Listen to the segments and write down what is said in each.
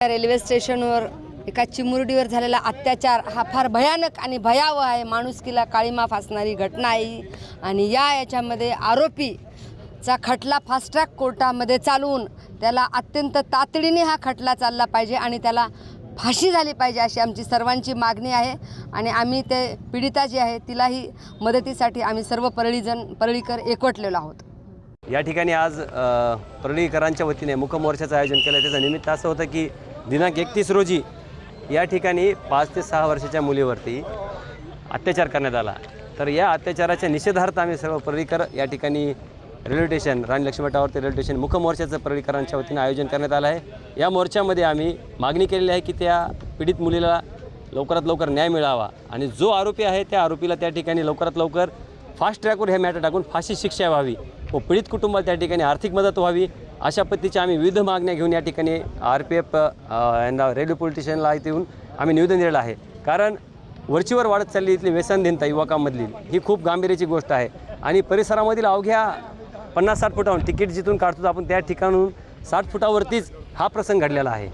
Railway स्टेशनवर एका चिमुरडीवर झालेला अत्याचार हा फार भयानक आणि भयावह आहे माणुसकीला काळीमा फासणारी घटना आहे ही. आणि या याच्यामध्ये आरोपीचा खटला फास्ट ट्रॅक कोर्टामध्ये चालवून त्याला अत्यंत तातडीने हा खटला चालला पाहिजे आणि त्याला फाशी झाली पाहिजे अशी आमची सर्वांची मागणी आहे आणि आम्ही ते पीडिता जी आहे तिलाही मदतीसाठी आम्ही सर्व परळीजण परळीकर एकवटलेलो आहोत या ठिकाणी आज परळीकरांच्या वतीने मुखमोर्चाचं आयोजन केलं त्याचं निमित्त असं होतं की दिनांक एकतीस रोजी या ठिकाणी पाच ते सहा वर्षाच्या मुलीवरती अत्याचार करण्यात आला. तर या अत्याचाराच्या निषेधार्थ आम्ही सर्व पर्रिकर या ठिकाणी रेल्वे स्टेशन राणी लक्ष्मीटावरती रेल्वे स्टेशन मुखमोर्चाचं परळीकरांच्या वतीने आयोजन करण्यात आलं आहे. या मोर्चामध्ये आम्ही मागणी केलेली आहे की त्या पीडित मुलीला लवकरात लवकर न्याय मिळावा आणि जो आरोपी आहे त्या आरोपीला त्या ठिकाणी लवकरात लवकर फास्ट ट्रॅकवर हे मॅटर टाकून फाशी शिक्षा व्हावी व पीडित कुटुंबाला त्या ठिकाणी आर्थिक मदत व्हावी अशा पद्धतीच्या आम्ही विविध मागण्या घेऊन या ठिकाणी आर पी एफ यांना रेल्वे पोलीस स्टेशनला इथे येऊन आम्ही निवेदन दिलेलं आहे. कारण वरचीवर वाढत चालली इथली व्यसनधीनता युवकांमधली ही खूप गांभीर्याची गोष्ट आहे. आणि परिसरामधील अवघ्या पन्नास साठ फुटाहून तिकीट जिथून काढतो आपण त्या ठिकाणून साठ फुटावरतीच हा प्रसंग घडलेला आहे.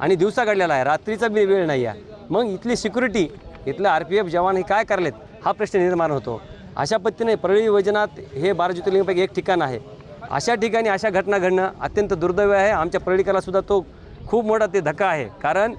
आणि दिवसा घडलेला आहे रात्रीचा बी वेळ नाही आहे. मग इथली सिक्युरिटी इथलं आर पी एफ जवान हे काय करलेत हा प्रश्न निर्माण होतो. अशा पद्धतीने परळी योजनात हे बारा ज्योतिर्लिंगपैकी एक ठिकाण आहे. अशा ठिकाणी अशा घटना घडणं अत्यंत दुर्दैव आहे. आमच्या परळीकरला सुद्धा तो खूप मोठा ते धक्का आहे. कारण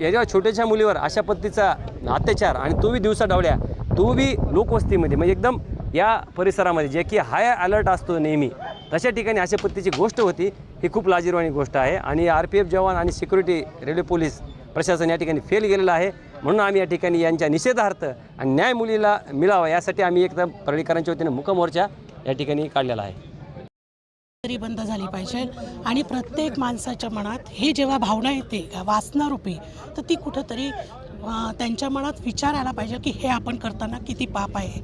याच्या छोट्याशा मुलीवर अशा पद्धतीचा अत्याचार आणि तो बी दिवसा डावल्या तो बी लोकवस्तीमध्ये म्हणजे एकदम या परिसरामध्ये जे की हाय अलर्ट असतो नेहमी तशा ठिकाणी अशा पद्धतीची गोष्ट होती. ही खूप लाजीरवाणी गोष्ट आहे आणि आर पी एफ जवान आणि सिक्युरिटी रेल्वे पोलीस प्रशासन या ठिकाणी फेल गेलेलं आहे. म्हणून आम्ही या ठिकाणी यांच्या निषेधार्थ आणि न्याय मुलीला मिळावा यासाठी आम्ही एकदम परळीकरांच्या वतीने मुकमोर्चा या ठिकाणी काढलेला आहे. तरी बंद झाली पाहिजे. आणि प्रत्येक माणसाच्या मनात हे जेव्हा भावना येते वासनारूपी तर ती कुठंतरी त्यांच्या मनात विचार आला पाहिजे की हे आपण करताना किती पाप आहे.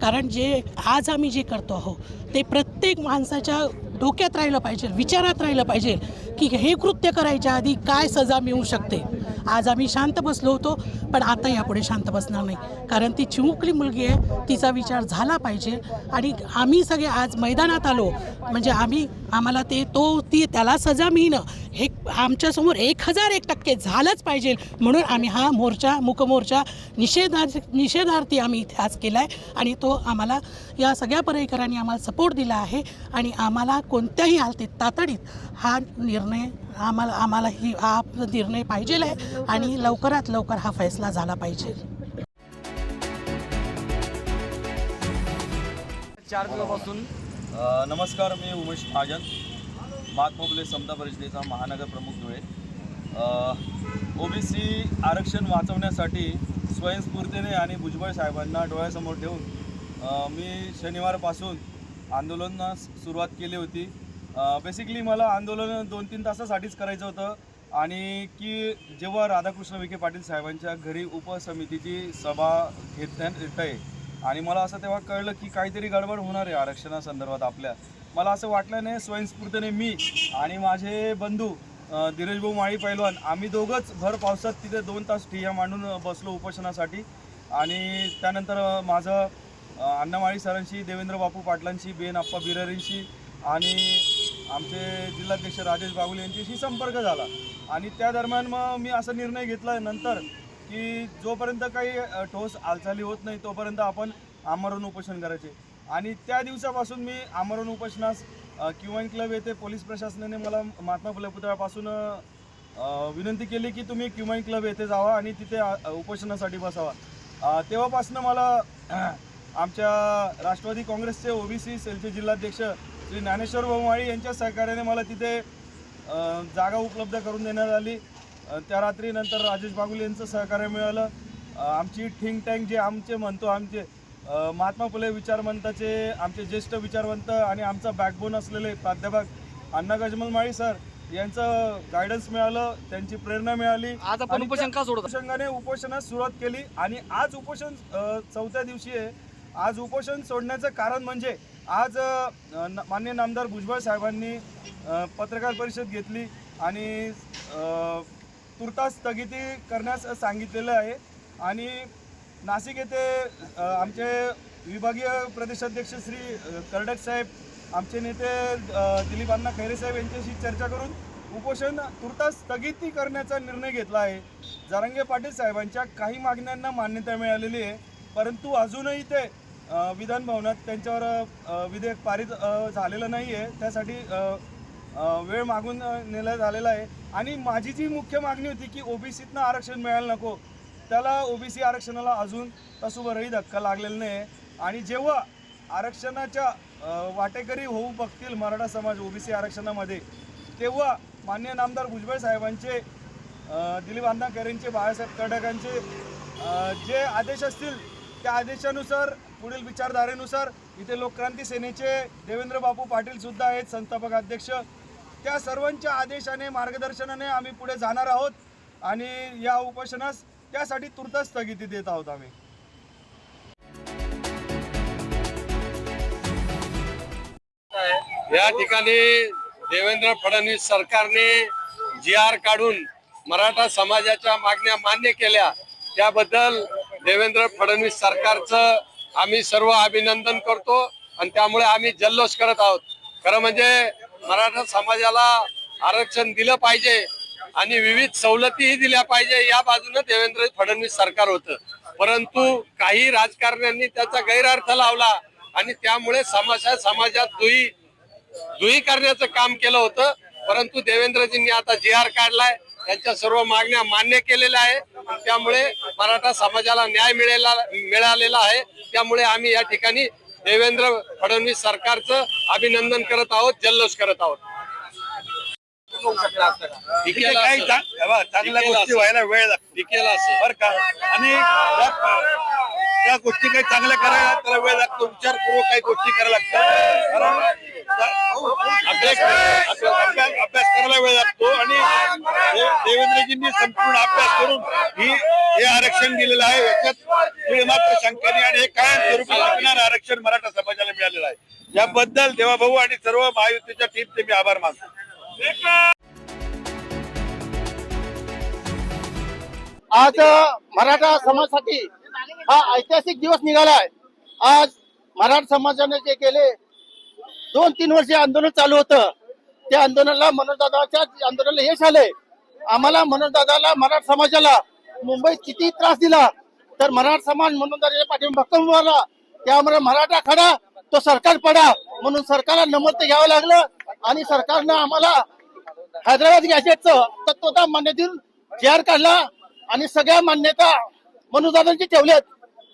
कारण जे आज आम्ही जे करतो आहो ते प्रत्येक माणसाच्या डोक्यात राहिलं पाहिजे विचारात राहिलं पाहिजे की हे कृत्य करायच्या आधी काय सजा मिळू शकते. आज आम्ही शांत बसलो होतो पण आता यापुढे शांत बसणार नाही. कारण ती चिमुकली मुलगी आहे तिचा विचार झाला पाहिजे. आणि आम्ही सगळे आज मैदानात आलो. म्हणजे आम्ही आम्हाला ते तो ती त्याला सजा मिळणं हे आमच्यासमोर एक हजार एक टक्के झालंच पाहिजे म्हणून आम्ही हा मोर्चा मुकमोर्चा निषेधार्थ निषेधार्थी आम्ही इथे आज केला आहे आणि तो आम्हाला या सगळ्या पर्यटकांनी आम्हाला सपोर्ट दिला आहे आणि आम्हाला कोणत्याही हालतीत तातडीत हा निर्णय आम्हाला आम्हाला ही हा निर्णय पाहिजे आहे आणि लवकरात लवकर हा फैसला झाला पाहिजे. चार दिवसापासून नमस्कार मी उमेश महाजन. महात्मा समता परिषदेचा महानगर प्रमुख धुळे. ओबीसी आरक्षण वाचवण्यासाठी स्वयंस्फूर्तीने आणि भुजबळ साहेबांना डोळ्यासमोर ठेवून मी शनिवारपासून आंदोलनास सुरुवात केली होती. बेसिकली मला आंदोलन दोन तीन तासासाठीच करायचं होतं आणि की जेव्हा राधाकृष्ण विखे पाटील साहेबांच्या घरी उपसमितीची सभा घेत येत आहे आणि मला असं तेव्हा कळलं की काहीतरी गडबड होणार आहे आरक्षणासंदर्भात आपल्या. मला असं वाटलं नाही स्वयंस्फूर्तीने मी आणि माझे बंधू अ, धीरजभाऊ माळी पैलवान आम्ही दोघंच भर पावसात तिथे दोन तास ठिया मांडून बसलो उपोषणासाठी. आणि त्यानंतर माझं अण्णामाळी सरांशी देवेंद्र बापू पाटलांशी बेन आप्पा बिरारींशी आणि आमचे जिल्हाध्यक्ष राजेश बागुल यांच्याशी संपर्क झाला. आणि त्या दरम्यान मग मी असा निर्णय घेतला नंतर की जोपर्यंत काही ठोस हालचाली होत नाही तोपर्यंत आपण आमरण उपोषण करायचे. आणि त्या दिवसापासून मी आमरण उपोषणास क्युएन क्लब येथे पोलीस प्रशासनाने मला महात्मा फुले पुतळ्यापासून विनंती केली की तुम्ही क्युमाईन क्लब येथे जावा आणि तिथे उपोषणासाठी बसावा. तेव्हापासून मला आमच्या राष्ट्रवादी काँग्रेसचे ओबीसी सेलचे जिल्हाध्यक्ष श्री ज्ञानेश्वर भाऊमाळी यांच्या सहकार्याने मला तिथे जागा उपलब्ध करून देण्यात आली. त्या रात्री नंतर राजेश बागुल यांचं सहकार्य मिळालं. आमची थिंक टँक जे आमचे म्हणतो आमचे महात्मा फुले विचारवंताचे आमचे ज्येष्ठ विचारवंत आणि आमचा बॅकबोन असलेले प्राध्यापक अण्णा गजमल माळी सर यांचं गायडन्स मिळालं त्यांची प्रेरणा मिळाली. आज आपण उपोषण का सोडत अनुषंगाने उपोषणास सुरुवात केली आणि आज उपोषण चौथ्या दिवशी आहे. आज उपोषण सोडण्याचं कारण म्हणजे आज माननीय नामदार भुजबळ साहेबांनी पत्रकार परिषद घेतली आणि तुर्तास स्थगिती करण्यास सांगितलेलं आहे. आणि नाशिक येथे आमचे विभागीय प्रदेशाध्यक्ष श्री कर्डक साहेब आमचे नेते दिलीपांना खैरे साहेब यांच्याशी चर्चा करून उपोषण तुर्तास स्थगिती करण्याचा निर्णय घेतला आहे. जारंगे पाटील साहेबांच्या काही मागण्यांना मान्यता मिळालेली आहे परंतु अजूनही ते विधान भवनात त्यांच्यावर विधेयक पारित झालेलं नाही आहे त्यासाठी वेळ मागून नेलं नेला झालेला आहे. आणि माझी जी मुख्य मागणी होती की ओबीसीतनं आरक्षण मिळायला नको त्याला ओबीसी आरक्षणाला अजून तसुभरही धक्का लागलेला नाही आहे आणि जेव्हा आरक्षणाच्या वाटेकरी होऊ बघतील मराठा समाज ओबीसी आरक्षणामध्ये तेव्हा मान्य नामदार भुजबळ साहेबांचे दिलीप अण्णा खरेंचे बाळासाहेब कर्डकांचे जे आदेश असतील त्या आदेशानुसार पुढील विचारधारेनुसार इथे लोकक्रांती सेनेचे देवेंद्र बापू पाटील सुद्धा आहेत संस्थापक अध्यक्ष. त्या सर्वांच्या आदेशाने मार्गदर्शनाने आम्ही पुढे जाणार आहोत. आणि या उपोषणास त्यासाठी तुर्त स्थगिती देत आहोत आम्ही. या ठिकाणी देवेंद्र फडणवीस सरकारने जी आर काढून मराठा समाजाच्या मागण्या मान्य केल्या. त्याबद्दल देवेंद्र फडणवीस सरकारचं आम्ही सर्व अभिनंदन करतो आणि त्यामुळे आम्ही जल्लोष करत आहोत. खरं म्हणजे मराठा समाजाला आरक्षण दिलं पाहिजे. आणि विविध सवलतीही दिल्या पाहिजे. या बाजूने देवेंद्र फडणवीस सरकार होतं. परंतु काही राजकारण्यांनी त्याचा गैरअर्थ लावला आणि त्यामुळे समाजात समाजात दुई दुही करण्याचं काम केलं होतं. परंतु देवेंद्रजींनी आता जी आर काढलाय. त्यांच्या सर्व मागण्या मान्य केलेल्या आहे. त्यामुळे मराठा समाजाला न्याय मिळेला मिळालेला आहे. त्यामुळे आम्ही या ठिकाणी देवेंद्र फडणवीस सरकारचं अभिनंदन करत आहोत जल्लोष करत आहोत. काही हे बघा, चांगल्या गोष्टी व्हायला वेळ लागतो. बरं का? आणि त्या- त्या गोष्टी काही चांगल्या करायला त्याला वेळ लागतो. विचारपूर्वक काही गोष्टी करायला लागतात. कारण त्या- अभ्यास अभ्यास अभ्यास करायला वेळ लागतो. आणि दे- देवेंद्रजींनी संपूर्ण अभ्यास करून ही हे आरक्षण दिलेलं आहे. याच्यात पुढे मात्र शंका नाही आणि हे कायमस्वरूपी टिकणारं आरक्षण मराठा समाजाला मिळालेलं आहे. याबद्दल देवाभाऊ आणि सर्व महायुतीच्या टीमचे मी आभार मानतो. आज मराठा समाजासाठी हा ऐतिहासिक दिवस निघाला आहे आज मराठा समाजाने जे केले दोन तीन वर्ष आंदोलन चालू होतं. त्या आंदोलनाला मनोजदादाच्या आंदोलनाला यश आले आम्हाला मनोजदादाला मराठा समाजाला मुंबईत किती त्रास दिला तर मराठा समाज मनोजदादाच्या पाठीमागे भक्कम उभारला त्यामुळे मराठा खडा तो सरकार पडा म्हणून सरकारला नमत घ्यावं लागलं. आणि सरकारनं आम्हाला हैदराबाद गॅजेटचं तत्वता मान्य देऊन आर काढला आणि सगळ्या मान्यता मनोजदादांची ठेवल्यात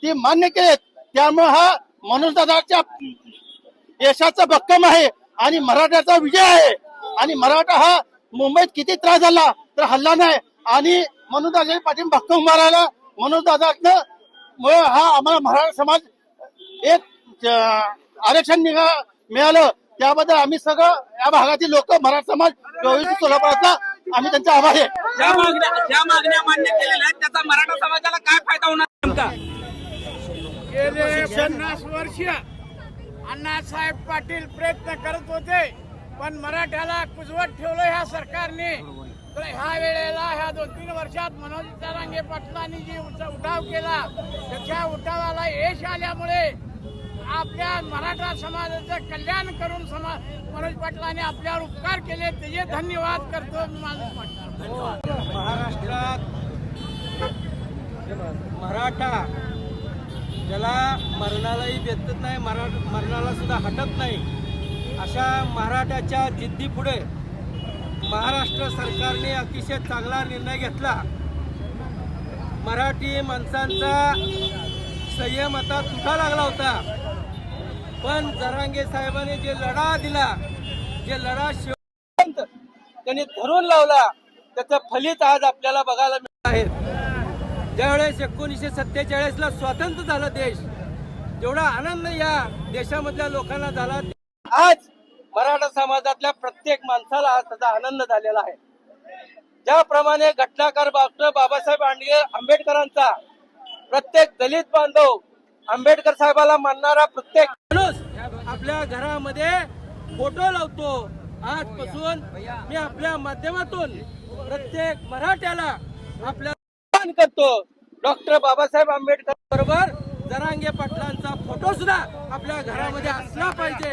ती मान्य केलेत. त्यामुळे हा मनोजदादाच्या यशाचा भक्कम आहे आणि मराठ्याचा विजय आहे. आणि मराठा हा मुंबईत किती त्रास झाला तर हल्ला नाही. आणि मनोजदादाच्या पाठिंब भक्कम मारायला मनोजदादातनं मुळे हा आम्हाला मराठा समाज एक आरक्षण निघा मिळालं. त्याबद्दल आम्ही सगळं या भागातील लोक मराठा समाज चोवीस सोलापुरातला आम्ही त्यांचा आभार आहे. ज्या मागण्या ज्या मागण्या मान्य केलेल्या आहेत त्याचा मराठा समाजाला काय फायदा होणार नेमका? गेले पन्नास वर्ष अण्णासाहेब पाटील प्रयत्न करत होते पण मराठ्याला कुजवत ठेवलं ह्या सरकारने. तर ह्या वेळेला ह्या दोन तीन वर्षात मनोज जरांगे पाटलांनी जी उठ- उठाव केला त्याच्या उठावाला यश आल्यामुळे आपल्या मराठा समाजाचं कल्याण करून समाज मनोज पाटलांनी आपल्यावर उपकार केले त्याचे धन्यवाद करतो मी माझं महाराष्ट्रात मराठा ज्याला मरणालाही देतच नाही मरा मरणाला सुद्धा हटत नाही अशा मराठाच्या जिद्दीपुढे महाराष्ट्र सरकारने अतिशय चांगला निर्णय घेतला. मराठी माणसांचा संयम आता तुटा लागला होता. पण जरांगे साहेबांनी जे लढा दिला जे लढा शिवंत त्यांनी धरून लावला त्याचं फलित आज आपल्याला बघायला मिळत आहे. ज्यावेळेस एकोणीसशे सत्तेचाळीस ला स्वातंत्र्य झालं देश जेवढा आनंद या देशामधल्या लोकांना झाला. आज मराठा समाजातल्या प्रत्येक माणसाला आज त्याचा आनंद झालेला आहे. ज्याप्रमाणे घटनाकार डॉक्टर बाबासाहेब आंबेडकरांचा प्रत्येक दलित बांधव आंबेडकर साहेबाला मानणारा प्रत्येक माणूस आपल्या घरामध्ये फोटो लावतो. आजपासून मी आपल्या माध्यमातून प्रत्येक मराठ्याला आपल्या करतो. डॉक्टर बाबासाहेब आंबेडकर बरोबर जरांगे पाटलांचा फोटो सुद्धा आपल्या घरामध्ये असला पाहिजे.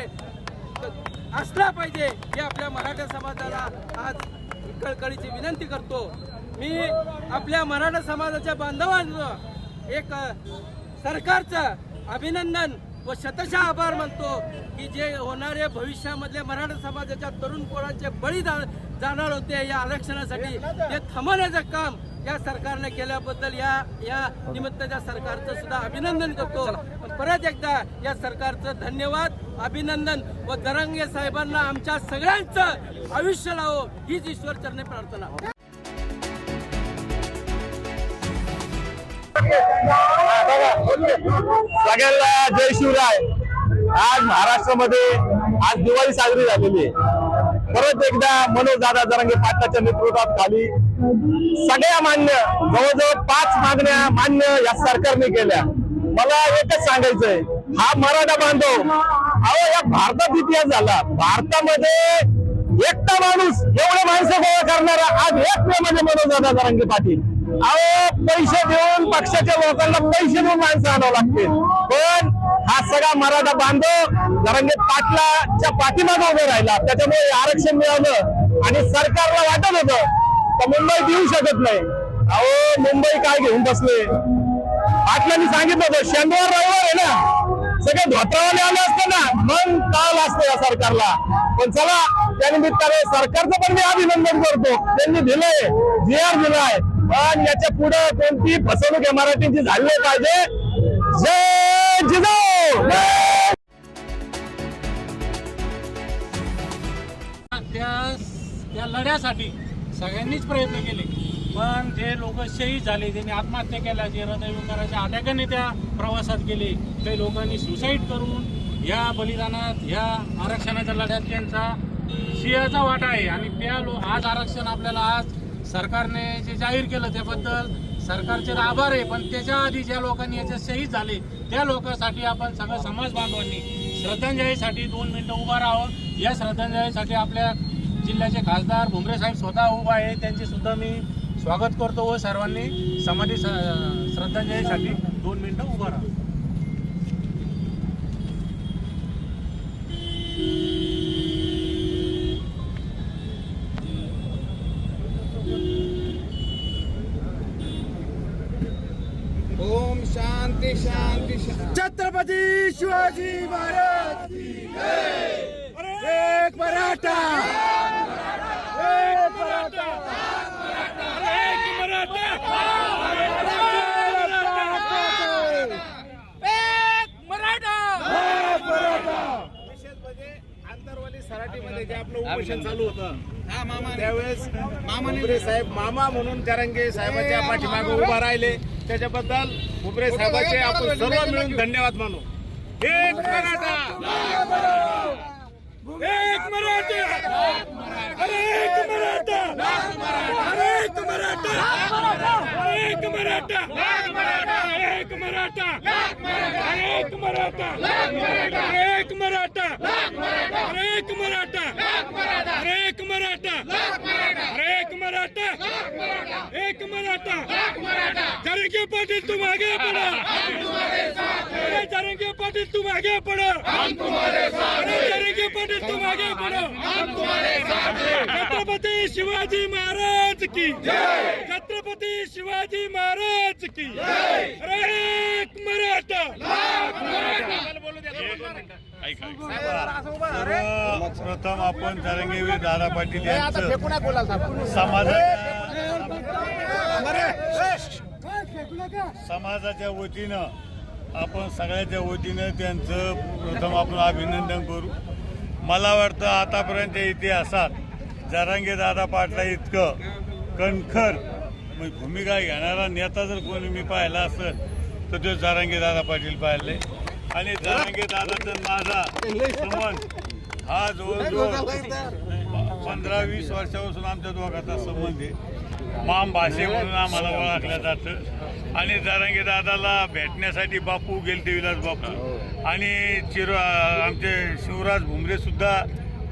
असला पाहिजे हे आपल्या मराठा समाजाला आज कळकळीची विनंती करतो. मी आपल्या मराठा समाजाच्या बांधवांचं एक सरकारचं अभिनंदन व शतशः आभार मानतो की जे होणारे भविष्यामधले मराठा समाजाच्या तरुण पोरांचे बळी जाणार होते या आरक्षणासाठी ते थांबवण्याचं काम या सरकारने केल्याबद्दल या या निमित्त त्या सरकारचं सुद्धा अभिनंदन करतो. परत एकदा या सरकारचं धन्यवाद अभिनंदन व दरंगे साहेबांना आमच्या सगळ्यांचं आयुष्य लावो हीच ईश्वर चरणे प्रार्थना. सगळ्यांना जय शिवराय. आज महाराष्ट्रामध्ये आज दिवाळी साजरी झालेली आहे. परत एकदा मनोज दादा जरांगे पाटलाच्या नेतृत्वात खाली. सगळ्या मान्य जवळजवळ पाच मागण्या मान्य या सरकारने केल्या. मला एकच सांगायचंय हा मराठा बांधव अहो या भारतात इतिहास झाला. भारतामध्ये एकटा माणूस एवढे माणसं गोळा करणारा आज एक म्हणजे मनोज दादा जरांगे पाटील. अहो पैसे देऊन पक्षाच्या लोकांना पैसे देऊन माणसं आणावं लागतील. पण हा सगळा मराठा बांधव जरांगे पाटलाच्या पाठीमागे उभे राहिला. त्याच्यामुळे आरक्षण मिळालं आणि सरकारला वाटत होतं तर मुंबई देऊ शकत नाही. अहो मुंबई काय घेऊन बसले? पाटलांनी सांगितलं होतं शनिवार रविवार आहे ना. सगळे धोत्रावाले आले असते ना. मन काल असतं या सरकारला. पण चला त्या निमित्ताने सरकारचं पण मी अभिनंदन करतो. त्यांनी दिलंय जी आर दिलाय. पण याच्यापुढे कोणती फसवणूक या मराठींची झाली पाहिजे. जय जिजाऊ. त्या लढ्यासाठी सगळ्यांनीच प्रयत्न केले. पण जे लोक शहीद झाले ज्यांनी आत्महत्या केल्या जे हृदयविकाराच्या आट्याकाने त्या प्रवासात गेले काही लोकांनी सुसाईड करून या बलिदानात ह्या आरक्षणाच्या लढ्यात त्यांचा सिंहाचा वाटा आहे. आणि त्या लो आज आरक्षण आपल्याला आज सरकारने जे जाहीर केलं त्याबद्दल सरकारचे तर आभार आहे पण त्याच्या आधी ज्या लोकांनी याच्यात शहीद झाले त्या लोकांसाठी आपण सगळं समाज बांधवांनी श्रद्धांजलीसाठी दोन मिनिटं उभा राहावं. या श्रद्धांजलीसाठी आपल्या जिल्ह्याचे खासदार भुमरे साहेब स्वतः उभा आहे. त्यांचे सुद्धा मी स्वागत करतो व सर्वांनी समाधी स- श्रद्धांजलीसाठी दोन मिनिटं उभा राहा शिवाजी महाराज एक मराठा। एक मराठा। एक मराठा। एक मराठा। विशेष म्हणजे आंतरवाली सराटीमध्ये जे आपलं उपोषण चालू होतं त्यावेळेस मामा साहेब मामा म्हणून जरंगे साहेबाच्या पाठीमागे उभा राहिले. त्याच्याबद्दल साहेबाचे आपण सर्व मिळून धन्यवाद मानू. एक मराठा एक मराठा अरे एक मराठा अरे एक मराठा एक मराठा एक मराठा एक मराठा एक मराठा एक मराठा एक मराठा अरे एक मराठा अरे एक मराठा! जरंगे पाटील तुम आगे बढ़ो अरे जरंगे पाटील तुम आगे बढ़ो अरे जरंगे पाटील तुम आगे बढ़ो छत्रपती शिवाजी महाराज की छत्रपती शिवाजी महाराज की अरे एक मराठा! प्रथम आपण तरंगीवीर दादा पाटील यांचं समाजाच्या समाजाच्या वतीनं आपण सगळ्याच्या वतीनं त्यांचं प्रथम आपण अभिनंदन करू. मला वाटतं आतापर्यंतच्या इतिहासात जरांगे दादा पाटला इतकं कणखर म्हणजे भूमिका घेणारा नेता जर कोणी मी पाहिला असेल तर तो जरांगे दादा पाटील पाहिले. आणि जरांगे दादाचा माझा संबंध हा जवळजवळ पंधरा वीस वर्षापासून आमच्या दोघांचा संबंध आहे. माम भाषे म्हणून आम्हाला ओळखलं जातं. आणि जरांगे दादाला भेटण्यासाठी बापू गेलते विलास बापू. आणि चिर आमचे शिवराज भुमरे सुद्धा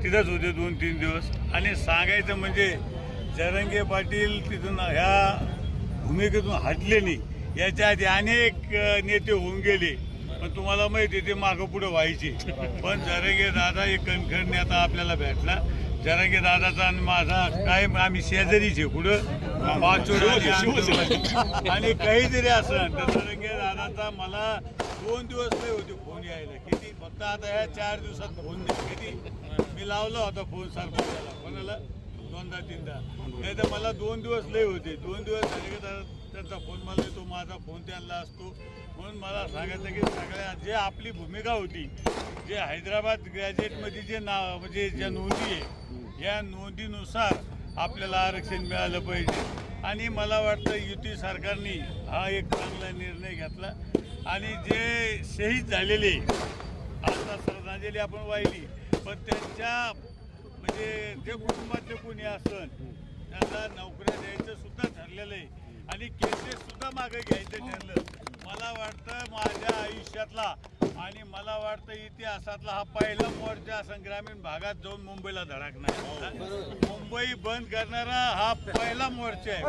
तिथंच होते दोन तीन दिवस. आणि सांगायचं म्हणजे जरंगे पाटील तिथून ह्या भूमिकेतून हटले नाही. याच्या आधी अनेक नेते होऊन गेले. पण तुम्हाला माहिती ते मागं पुढे व्हायचे. पण जरंगे दादा एक कणखर नेता आपल्याला भेटला. जरांगे दादाचा आणि माझा काय आम्ही शेजारीच आहे कुठं? पाचोड आणि आंदोलन. आणि काही जरी असं. तर जरांगे दादाचा मला दोन दिवस नाही होते फोन यायला. किती? फक्त आता ह्या चार दिवसात फोन दे. किती? मी लावला होता फोन सरपंचाला कोणाला? दोनदा तीनदा. नाही तर मला दोन दिवस लय होते. दोन दिवस झाले की त्यांचा फोन मला येतो माझा फोन त्यांना असतो. म्हणून मला सांगायचं की सगळ्या जे आपली भूमिका होती जे हैदराबाद ग्रॅज्युएटमध्ये जे नाव म्हणजे ज्या नोंदी आहे या नोंदीनुसार आपल्याला आरक्षण मिळालं पाहिजे. आणि मला वाटतं युती सरकारने हा एक चांगला निर्णय घेतला. आणि जे शहीद झालेले आता श्रद्धांजली आपण वाहिली पण त्यांच्या म्हणजे जे कुटुंबातले कोणी असन त्यांना नोकऱ्या द्यायचं सुद्धा ठरलेलं आहे. आणि केसेस सुद्धा मागे घ्यायचं ठरलं. मला वाटतं माझ्या आयुष्यातला आणि मला वाटतं इतिहासातला हा पहिला मोर्चा असं ग्रामीण भागात जाऊन मुंबईला धडकणार. मुंबई बंद करणारा हा पहिला मोर्चा आहे.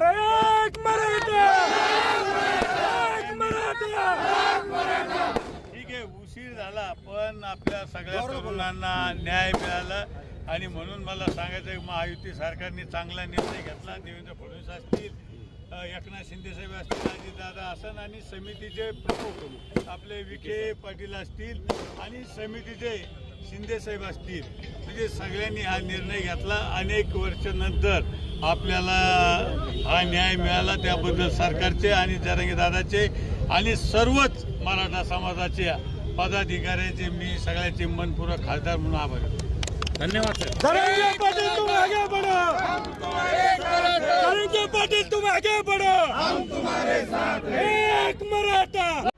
ठीक आहे उशीर झाला पण आपल्या सगळ्या तरुणांना न्याय मिळाला. आणि म्हणून मला सांगायचं आहे महायुती सरकारने चांगला निर्णय घेतला. देवेंद्र फडणवीस असतील एकनाथ शिंदे साहेब असतील अजितदादा असन आणि समितीचे प्रमुख. आपले विखे पाटील असतील आणि समितीचे शिंदे साहेब असतील. म्हणजे सगळ्यांनी हा निर्णय घेतला. अनेक वर्षानंतर आपल्याला हा न्याय मिळाला त्याबद्दल सरकारचे आणि जरंगे दादाचे आणि सर्वच मराठा समाजाच्या पदाधिकाऱ्याचे मी सगळ्याचे मनपूर्वक खासदार म्हणून आभार करतो. धन्यवाद सर. धनंजय पाटील तुम आगे बढ़ो। धनंजय पाटील तुम आगे बढ़ो। एक मराठा।